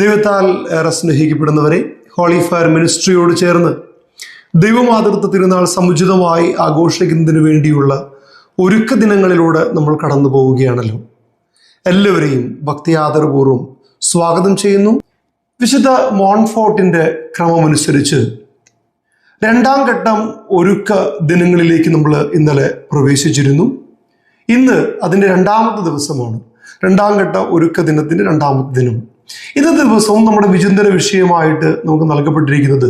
ദൈവത്താൽ ഏറെ സ്നേഹിക്കപ്പെടുന്നവരെ holy fire മിനിസ്ട്രിയോട് ചേർന്ന് ദൈവമാതൃത്വ തിരുനാൾ സമുചിതമായി ആഘോഷിക്കുന്നതിന് വേണ്ടിയുള്ള ഒരുക്ക ദിനങ്ങളിലൂടെ നമ്മൾ കടന്നു പോവുകയാണല്ലോ. എല്ലാവരെയും ഭക്തി ആദരപൂർവം സ്വാഗതം ചെയ്യുന്നു. വിശുദ്ധ മോൺഫോർട്ടിന്റെ ക്രമമനുസരിച്ച് രണ്ടാം ഘട്ടം ഒരുക്ക ദിനങ്ങളിലേക്ക് നമ്മൾ ഇന്നലെ പ്രവേശിച്ചിരുന്നു. ഇന്ന് അതിന്റെ രണ്ടാമത്തെ ദിവസമാണ്. രണ്ടാം ഘട്ട ഒരുക്ക ദിനത്തിന്റെ രണ്ടാമത്തെ ദിനം. ഇന്നത്തെ ദിവസവും നമ്മുടെ വിചിന്തന വിഷയമായിട്ട് നമുക്ക് നൽകപ്പെട്ടിരിക്കുന്നത്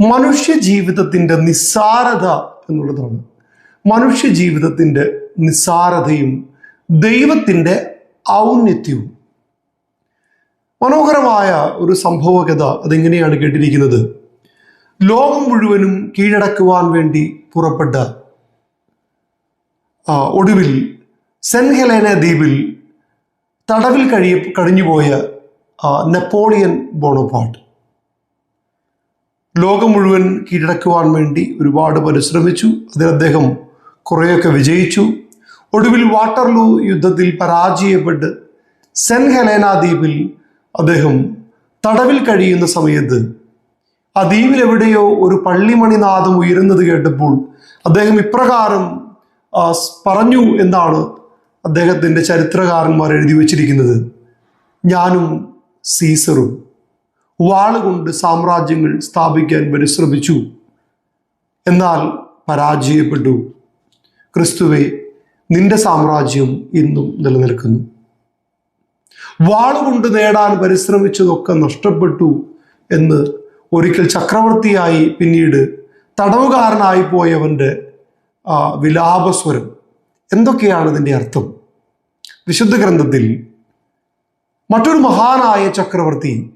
മനുഷ്യ ജീവിതത്തിന്റെ നിസ്സാരത എന്നുള്ളതാണ്. മനുഷ്യ ജീവിതത്തിന്റെ നിസ്സാരതയും ദൈവത്തിന്റെ ഔന്നത്യവും. മനോഹരമായ ഒരു സംഭവകഥ അതെങ്ങനെയാണ് കേട്ടിരിക്കുന്നത്? ലോകം മുഴുവനും കീഴടക്കുവാൻ വേണ്ടി പുറപ്പെട്ട ഒടുവിൽ സെൻഹലേന ഹെലേന ദ്വീപിൽ തടവിൽ കഴിയ കഴിഞ്ഞുപോയ നെപ്പോളിയൻ ബോണോപാട്ട് ലോകം മുഴുവൻ കീഴടക്കുവാൻ വേണ്ടി ഒരുപാട് പരിശ്രമിച്ചു. അതിൽ അദ്ദേഹം കുറേയൊക്കെ വിജയിച്ചു. ഒടുവിൽ വാട്ടർലൂ യുദ്ധത്തിൽ പരാജയപ്പെട്ട് സെൻ ഹെലേന ദ്വീപിൽ അദ്ദേഹം തടവിൽ കഴിയുന്ന സമയത്ത് ആ ദ്വീപിൽ എവിടെയോ ഒരു പള്ളിമണിനാദം ഉയരുന്നത് കേട്ടപ്പോൾ അദ്ദേഹം ഇപ്രകാരം പറഞ്ഞു എന്നാണ് അദ്ദേഹത്തിന്റെ ചരിത്രകാരന്മാർ എഴുതി വച്ചിരിക്കുന്നത്. ഞാനും സീസറും വാളുകൊണ്ട് സാമ്രാജ്യങ്ങൾ സ്ഥാപിക്കാൻ പരിശ്രമിച്ചു. എന്നാൽ പരാജയപ്പെട്ടു. ക്രിസ്തുവെ നിന്റെ സാമ്രാജ്യം ഇന്നും നിലനിൽക്കുന്നു. വാളുകൊണ്ട് നേടാൻ പരിശ്രമിച്ചതൊക്കെ നഷ്ടപ്പെട്ടു എന്ന് ഒരിക്കൽ ചക്രവർത്തിയായി പിന്നീട് തടവുകാരനായി പോയവന്റെ വിലാപസ്വരം. എന്തൊക്കെയാണ് ഇതിന്റെ അർത്ഥം? വിശുദ്ധ ഗ്രന്ഥത്തിൽ മറ്റൊരു മഹാനായ ചക്രവർത്തി.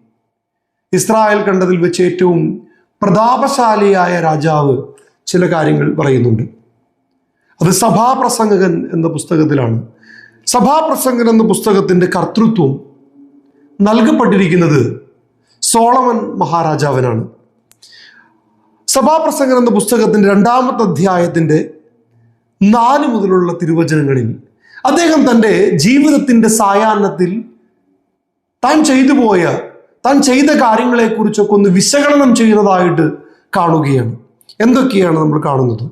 ഇസ്രായേൽ കണ്ടതിൽ വെച്ച് ഏറ്റവും പ്രതാപശാലിയായ രാജാവ് ചില കാര്യങ്ങൾ പറയുന്നുണ്ട്. അത് സഭാപ്രസംഗകൻ എന്ന പുസ്തകത്തിലാണ്. സഭാപ്രസംഗൻ എന്ന പുസ്തകത്തിന്റെ കർത്തൃത്വം നൽകപ്പെട്ടിരിക്കുന്നത് സോളമൻ മഹാരാജാവിനാണ്. സഭാപ്രസംഗൻ എന്ന പുസ്തകത്തിന്റെ രണ്ടാമത്തെ അധ്യായത്തിന്റെ നാല് മുതലുള്ള തിരുവചനങ്ങളിൽ അദ്ദേഹം തന്റെ ജീവിതത്തിന്റെ സായാഹ്നത്തിൽ താൻ ചെയ്തു പോയ താൻ ചെയ്ത കാര്യങ്ങളെക്കുറിച്ചൊക്കെ ഒന്ന് വിശകലനം ചെയ്യുന്നതായിട്ട് കാണുകയാണ്. എന്തൊക്കെയാണ് നമ്മൾ കാണുന്നത്?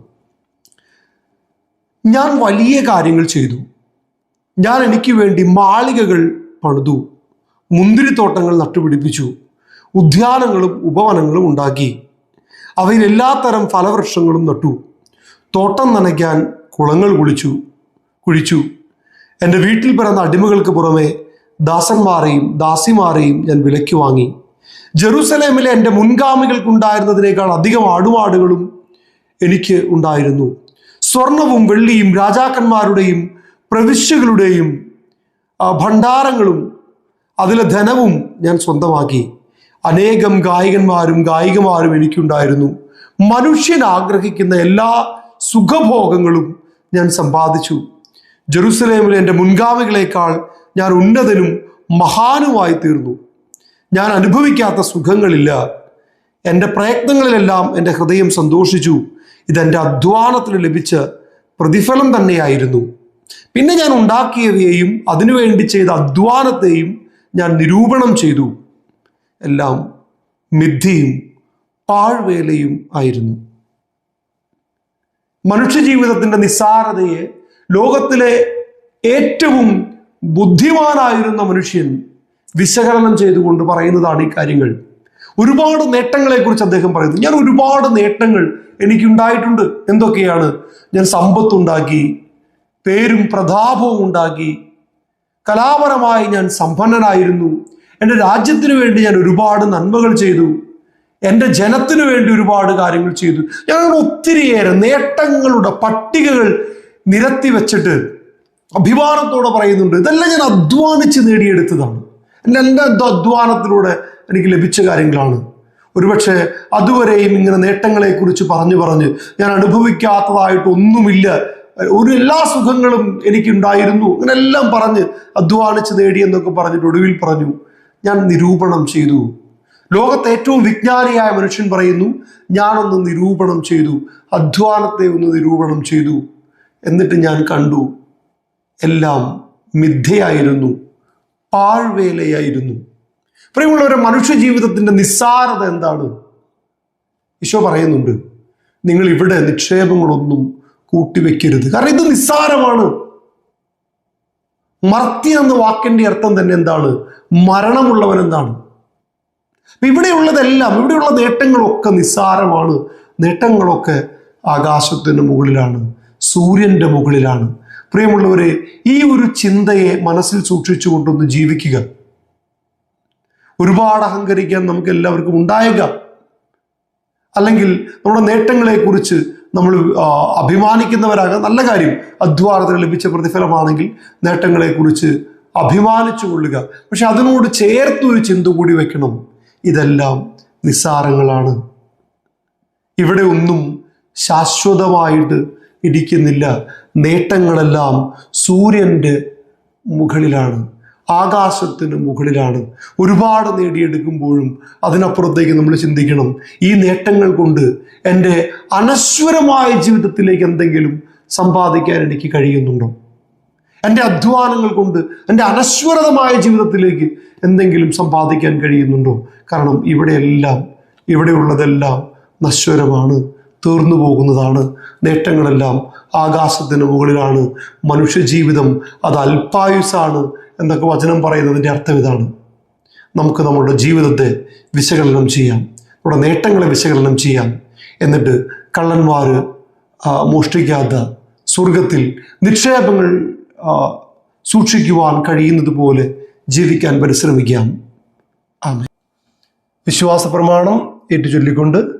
ഞാൻ വലിയ കാര്യങ്ങൾ ചെയ്തു. ഞാൻ എനിക്ക് വേണ്ടി മാളികകൾ പണിതു. മുന്തിരിത്തോട്ടങ്ങൾ നട്ടുപിടിപ്പിച്ചു. ഉദ്യാനങ്ങളും ഉപവനങ്ങളും ഉണ്ടാക്കി. അവയിൽ എല്ലാത്തരം ഫലവൃക്ഷങ്ങളും നട്ടു. തോട്ടം നനയ്ക്കാൻ കുളങ്ങൾ കുളിച്ചു കുഴിച്ചു. എന്റെ വീട്ടിൽ പിറന്ന അടിമകൾക്ക് പുറമെ ദാസന്മാരെയും ദാസിമാരെയും ഞാൻ വിലയ്ക്ക് വാങ്ങി. ജെറൂസലേമിലെ എന്റെ മുൻഗാമികൾക്കുണ്ടായിരുന്നതിനേക്കാൾ അധികം ആടുപാടുകളും എനിക്ക് ഉണ്ടായിരുന്നു. സ്വർണവും വെള്ളിയും രാജാക്കന്മാരുടെയും പ്രവിശ്യകളുടെയും ഭണ്ഡാരങ്ങളും അതിലെ ധനവും ഞാൻ സ്വന്തമാക്കി. അനേകം ഗായകന്മാരും ഗായികമാരും എനിക്കുണ്ടായിരുന്നു. മനുഷ്യൻ ആഗ്രഹിക്കുന്ന എല്ലാ സുഖഭോഗങ്ങളും ഞാൻ സമ്പാദിച്ചു. ജെറുസലേമിലെ എന്റെ മുൻഗാമികളെക്കാൾ ഞാൻ ഉന്നതനും മഹാനുമായി തീർന്നു. ഞാൻ അനുഭവിക്കാത്ത സുഖങ്ങളില്ല. എന്റെ പ്രയത്നങ്ങളിലെല്ലാം എന്റെ ഹൃദയം സന്തോഷിച്ചു. ഇതെന്റെ അധ്വാനത്തിന് ലഭിച്ച പ്രതിഫലം തന്നെയായിരുന്നു. പിന്നെ ഞാൻ ഉണ്ടാക്കിയവയെയും അതിനുവേണ്ടി ചെയ്ത അധ്വാനത്തെയും ഞാൻ നിരൂപണം ചെയ്തു. എല്ലാം മിഥ്യയും പാഴ്വേലയും ആയിരുന്നു. മനുഷ്യജീവിതത്തിന്റെ നിസ്സാരതയെ ലോകത്തിലെ ഏറ്റവും ബുദ്ധിമാനായിരുന്ന മനുഷ്യൻ വിശകലനം ചെയ്തുകൊണ്ട് പറയുന്നതാണ് ഈ കാര്യങ്ങൾ. ഒരുപാട് നേട്ടങ്ങളെക്കുറിച്ച് അദ്ദേഹം പറയുന്നു. ഞാൻ ഒരുപാട് നേട്ടങ്ങൾ എനിക്കുണ്ടായിട്ടുണ്ട്. എന്തൊക്കെയാണ്? ഞാൻ സമ്പത്തുണ്ടാക്കി പേരും പ്രതാപവും ഉണ്ടാക്കി കലാപരമായി ഞാൻ സമ്പന്നനായിരുന്നു. എന്റെ രാജ്യത്തിന് വേണ്ടി ഞാൻ ഒരുപാട് നന്മകൾ ചെയ്തു. എന്റെ ജനത്തിനു വേണ്ടി ഒരുപാട് കാര്യങ്ങൾ ചെയ്തു. ഞാൻ അങ്ങനെ ഒത്തിരിയേറെ നേട്ടങ്ങളുടെ പട്ടികകൾ നിരത്തി വെച്ചിട്ട് അഭിമാനത്തോടെ പറയുന്നുണ്ട്. ഇതെല്ലാം ഞാൻ അധ്വാനിച്ച് നേടിയെടുത്തതാണ്. എന്റെ എന്റെ അധ്വ- അധ്വാനത്തിലൂടെ എനിക്ക് ലഭിച്ച കാര്യങ്ങളാണ്. ഒരുപക്ഷെ അതുവരെയും ഇങ്ങനെ നേട്ടങ്ങളെക്കുറിച്ച് പറഞ്ഞു പറഞ്ഞ് ഞാൻ അനുഭവിക്കാത്തതായിട്ട് ഒന്നുമില്ല. ഒരു എല്ലാ സുഖങ്ങളും എനിക്കുണ്ടായിരുന്നു. അങ്ങനെ എല്ലാം പറഞ്ഞ് അധ്വാനിച്ച് നേടി എന്നൊക്കെ പറഞ്ഞിട്ട് ഒടുവിൽ പറഞ്ഞു ഞാൻ നിരൂപണം ചെയ്തു. ലോകത്തെ ഏറ്റവും വിജ്ഞാനിയായ മനുഷ്യൻ പറയുന്നു ഞാനൊന്ന് നിരൂപണം ചെയ്തു. അധ്വാനത്തെ ഒന്ന് നിരൂപണം ചെയ്തു എന്നിട്ട് ഞാൻ കണ്ടു എല്ലാം മിഥ്യയായിരുന്നു പാഴ്വേലയായിരുന്നു. പ്രിയമുള്ളവരെ മനുഷ്യ ജീവിതത്തിന്റെ നിസ്സാരത എന്താണ്? ഈശോ പറയുന്നുണ്ട് നിങ്ങൾ ഇവിടെ നിക്ഷേപങ്ങളൊന്നും കൂട്ടിവെക്കരുത്. കാരണം ഇത് നിസ്സാരമാണ്. മർത്തി എന്ന വാക്കിന്റെ അർത്ഥം തന്നെ എന്താണ്? മരണമുള്ളവൻ എന്താണ് ഇവിടെയുള്ളതെല്ലാം ഇവിടെയുള്ള നേട്ടങ്ങളൊക്കെ നിസ്സാരമാണ്. നേട്ടങ്ങളൊക്കെ ആകാശത്തിന് മുകളിലാണ് സൂര്യന്റെ മുകളിലാണ്. പ്രിയമുള്ളവരെ ഈ ഒരു ചിന്തയെ മനസ്സിൽ സൂക്ഷിച്ചുകൊണ്ടൊന്ന് ജീവിക്കുക. ഒരുപാട് അഹങ്കരിക്കാൻ നമുക്ക് എല്ലാവർക്കും ഉണ്ടായേക്കാം. അല്ലെങ്കിൽ നമ്മുടെ നേട്ടങ്ങളെക്കുറിച്ച് നമ്മൾ അഭിമാനിക്കുന്നവരാകാം. നല്ല കാര്യം അധ്വാനത്തിന് ലഭിച്ച പ്രതിഫലമാണെങ്കിൽ നേട്ടങ്ങളെക്കുറിച്ച് അഭിമാനിച്ചു കൊള്ളുക. പക്ഷെ അതിനോട് ചേർത്തൊരു ചിന്ത കൂടി വെക്കണം. ഇതെല്ലാം നിസ്സാരങ്ങളാണ്. ഇവിടെ ഒന്നും ശാശ്വതമായിട്ട് ഇരിക്കുന്നില്ല നേട്ടങ്ങളെല്ലാം സൂര്യന്റെ മുകളിലാണ് ആകാശത്തിന് മുകളിലാണ്. ഒരുപാട് നേടിയെടുക്കുമ്പോഴും അതിനപ്പുറത്തേക്ക് നമ്മൾ ചിന്തിക്കണം ഈ നേട്ടങ്ങൾ കൊണ്ട് എന്റെ അനശ്വരമായ ജീവിതത്തിലേക്ക് എന്തെങ്കിലും സമ്പാദിക്കാൻ എനിക്ക് കഴിയുന്നുണ്ടോ? എന്റെ അധ്വാനങ്ങൾ കൊണ്ട് എന്റെ അനശ്വരതമായ ജീവിതത്തിലേക്ക് എന്തെങ്കിലും സമ്പാദിക്കാൻ കഴിയുന്നുണ്ടോ? കാരണം ഇവിടെയെല്ലാം ഇവിടെയുള്ളതെല്ലാം നശ്വരമാണ്. തീർന്നു പോകുന്നതാണ്. നേട്ടങ്ങളെല്ലാം ആകാശത്തിന് മുകളിലാണ്. മനുഷ്യജീവിതം അത് അല്പായുസാണ് എന്നൊക്കെ വചനം പറയുന്നതിന്റെ അർത്ഥം ഇതാണ്. നമുക്ക് നമ്മുടെ ജീവിതത്തെ വിശകലനം ചെയ്യാം. നമ്മുടെ നേട്ടങ്ങളെ വിശകലനം ചെയ്യാം. എന്നിട്ട് കള്ളന്മാർ മോഷ്ടിക്കാത്ത സ്വർഗത്തിൽ നിക്ഷേപങ്ങൾ സൂക്ഷിക്കുവാൻ കഴിയുന്നത് പോലെ ജീവിക്കാൻ പരിശ്രമിക്കാം. ആമേ വിശ്വാസ പ്രമാണം ഏറ്റുചൊല്ലിക്കൊണ്ട്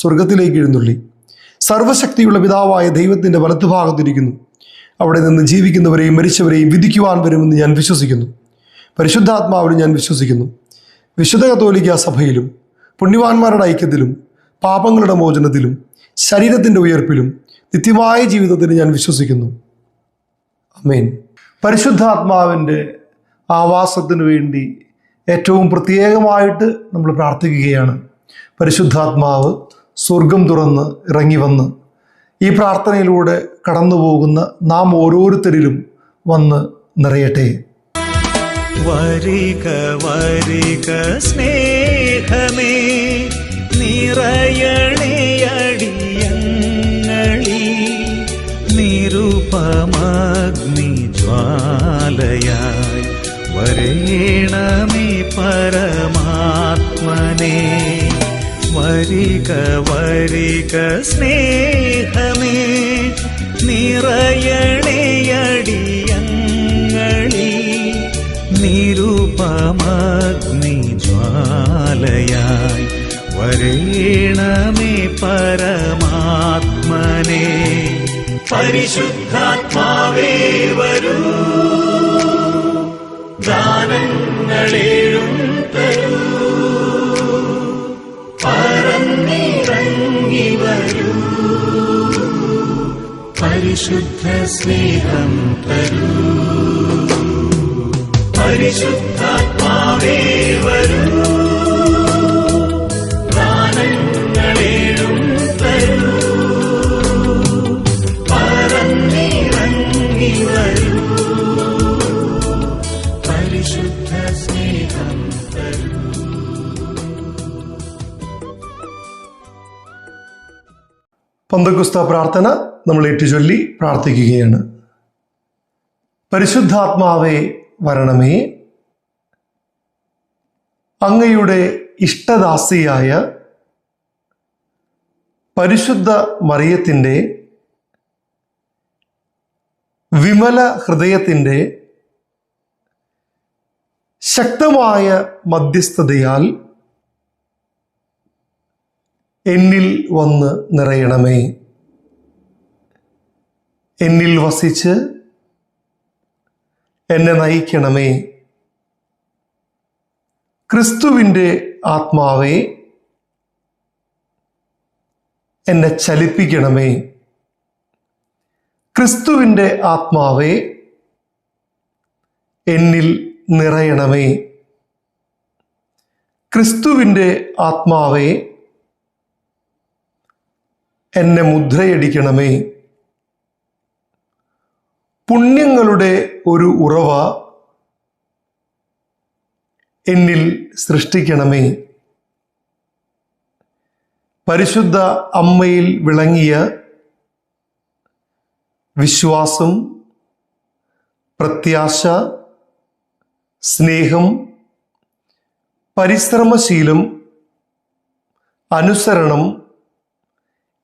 സ്വർഗത്തിലേക്ക് എഴുന്നള്ളി. സർവശക്തിയുള്ള പിതാവായ ദൈവത്തിന്റെ വലത്തുഭാഗത്തിരിക്കുന്നു. അവിടെ നിന്ന് ജീവിക്കുന്നവരെയും മരിച്ചവരെയും വിധിക്കുവാൻ വരുമെന്ന് ഞാൻ വിശ്വസിക്കുന്നു. പരിശുദ്ധാത്മാവിലും ഞാൻ വിശ്വസിക്കുന്നു. വിശുദ്ധ കത്തോലിക്ക സഭയിലും പുണ്യവാന്മാരുടെ ഐക്യത്തിലും പാപങ്ങളുടെ മോചനത്തിലും ശരീരത്തിന്റെ ഉയർപ്പിലും നിത്യമായ ജീവിതത്തിന് ഞാൻ വിശ്വസിക്കുന്നു. അമേൻ പരിശുദ്ധാത്മാവിന്റെ ആവാസത്തിനു വേണ്ടി ഏറ്റവും പ്രത്യേകമായിട്ട് നമ്മൾ പ്രാർത്ഥിക്കുകയാണ്. പരിശുദ്ധാത്മാവ് സ്വർഗം തുറന്ന് ഇറങ്ങി വന്ന് ഈ പ്രാർത്ഥനയിലൂടെ കടന്നു പോകുന്ന നാം ഓരോരുത്തരിലും വന്ന് നിറയട്ടെ. വരിക വരിക സ്നേഹമേ നിറയണേ നിരുപമാഗ്നി നിരുപമഗ്നി ജ്വാലയായി വരേണമേ പരമാത്മനെ. വരിക വരിക സ്നേഹമേ. നിറയണയടിയങ്ങളിൽ നിരുപമഗ്നി ജ്വാലയായി വരേണമേ പരമാത്മനെ. പരിശുദ്ധാത്മാവേ പരിശുദ്ധ സ്നേഹം തരൂ. പരിശുദ്ധാത്മാവേ വരൂ. പന്തക്കുസ്ത പ്രാർത്ഥന നമ്മൾ ഏറ്റുചൊല്ലി പ്രാർത്ഥിക്കുകയാണ്. പരിശുദ്ധാത്മാവേ വരണമേ. അങ്ങയുടെ ഇഷ്ടദാസിയായ പരിശുദ്ധ മറിയത്തിന്റെ വിമല ഹൃദയത്തിന്റെ ശക്തമായ മധ്യസ്ഥതയാൽ എന്നിൽ വന്ന് നിറയണമേ. എന്നിൽ വസിച്ച് എന്നെ നയിക്കണമേ. ക്രിസ്തുവിന്റെ ആത്മാവെ എന്നെ ചലിപ്പിക്കണമേ. ക്രിസ്തുവിന്റെ ആത്മാവെ എന്നിൽ നിറയണമേ. ക്രിസ്തുവിന്റെ ആത്മാവെ എന്നെ മുദ്രയടിക്കണമേ. പുണ്യങ്ങളുടെ ഒരു ഉറവ എന്നിൽ സൃഷ്ടിക്കണമേ. പരിശുദ്ധ അമ്മയിൽ വിളങ്ങിയ വിശ്വാസം പ്രത്യാശ സ്നേഹം പരിശ്രമശീലം അനുസരണം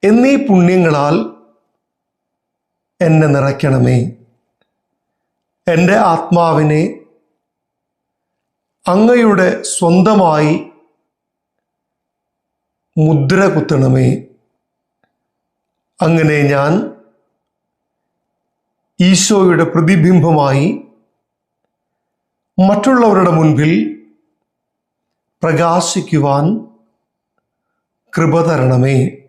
എന്നീ പുണ്യങ്ങളാൽ എന്നെ നിറയ്ക്കണമേ. എന്റെ ആത്മാവിനെ അങ്ങയുടെ സ്വന്തമായി മുദ്ര കുത്തണമേ. അങ്ങനെ ഞാൻ ഈശോയുടെ പ്രതിബിംബമായി മറ്റുള്ളവരുടെ മുൻപിൽ പ്രകാശിക്കുവാൻ കൃപ തരണമേ.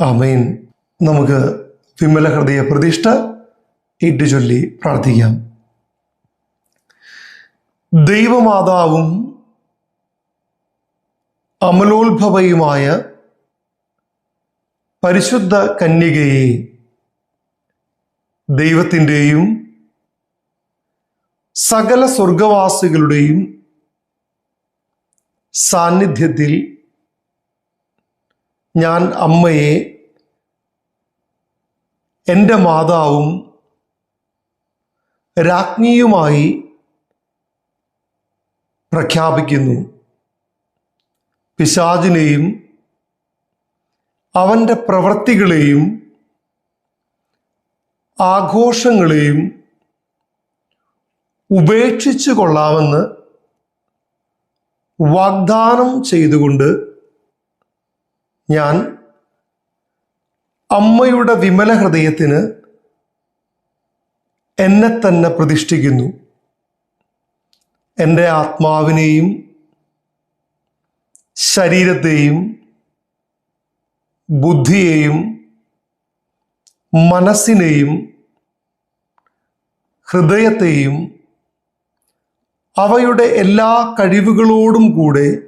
ആമേൻ. നമുക്ക് വിമല ഹൃദയ പ്രതിഷ്ഠ ഏറ്റുചൊല്ലി പ്രാർത്ഥിക്കാം. ദൈവമാതാവും അമലോത്ഭവയുമായ പരിശുദ്ധ കന്യകയെ ദൈവത്തിന്റെയും സകല സ്വർഗവാസികളുടെയും സാന്നിധ്യത്തിൽ ഞാൻ അമ്മയെ എന്റെ മാതാവും രാജ്ഞിയുമായി പ്രഖ്യാപിക്കുന്നു. പിശാചിനെയും അവന്റെ പ്രവൃത്തികളെയും ആഘോഷങ്ങളെയും ഉപേക്ഷിച്ചു കൊള്ളാമെന്ന് വാഗ്ദാനം ചെയ്തുകൊണ്ട് ഞാൻ അമ്മയുടെ വിമല ഹൃദയത്തിന് എന്നെ തന്നെ പ്രതിഷ്ഠിക്കുന്നു. എന്റെ ആത്മാവിനെയും ശരീരത്തെയും ബുദ്ധിയെയും മനസ്സിനെയും ഹൃദയത്തെയും അവയുടെ എല്ലാ കഴിവുകളോടും കൂടെ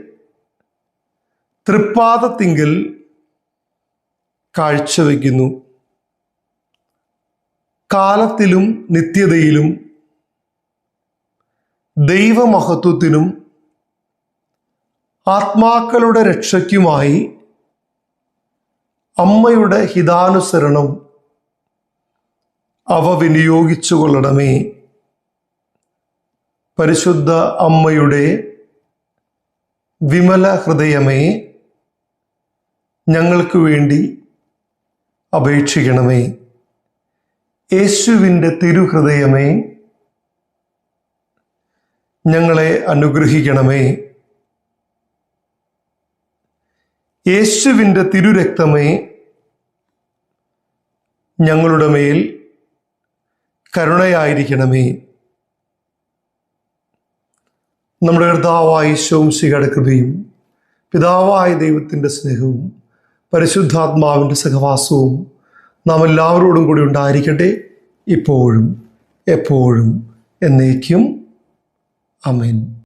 തൃപ്പാദത്തിങ്കൽ കാഴ്ചവെക്കുന്നു. കാലത്തിലും നിത്യതയിലും ദൈവമഹത്വത്തിനും ആത്മാക്കളുടെ രക്ഷയ്ക്കുമായി അമ്മയുടെ ഹിതാനുസരണം അവ വിനിയോഗിച്ചു കൊള്ളണമേ. പരിശുദ്ധ അമ്മയുടെ വിമല ഹൃദയമേ ഞങ്ങൾക്ക് വേണ്ടി അപേക്ഷിക്കണമേ. യേശുവിന്റെ തിരുഹൃദയമേ ഞങ്ങളെ അനുഗ്രഹിക്കണമേ. യേശുവിന്റെ തിരുരക്തമേ ഞങ്ങളുടെ മേൽ കരുണയായിരിക്കണമേ. നമ്മുടെ കർത്താവായ ശോംശികയുടെ കൃപയും പിതാവായ ദൈവത്തിന്റെ സ്നേഹവും പരിശുദ്ധാത്മാവിന്റെ സഹവാസവും നാം എല്ലാവരോടും കൂടി ഉണ്ടായിരിക്കട്ടെ ഇപ്പോഴും എപ്പോഴും എന്നേക്കും. അമേൻ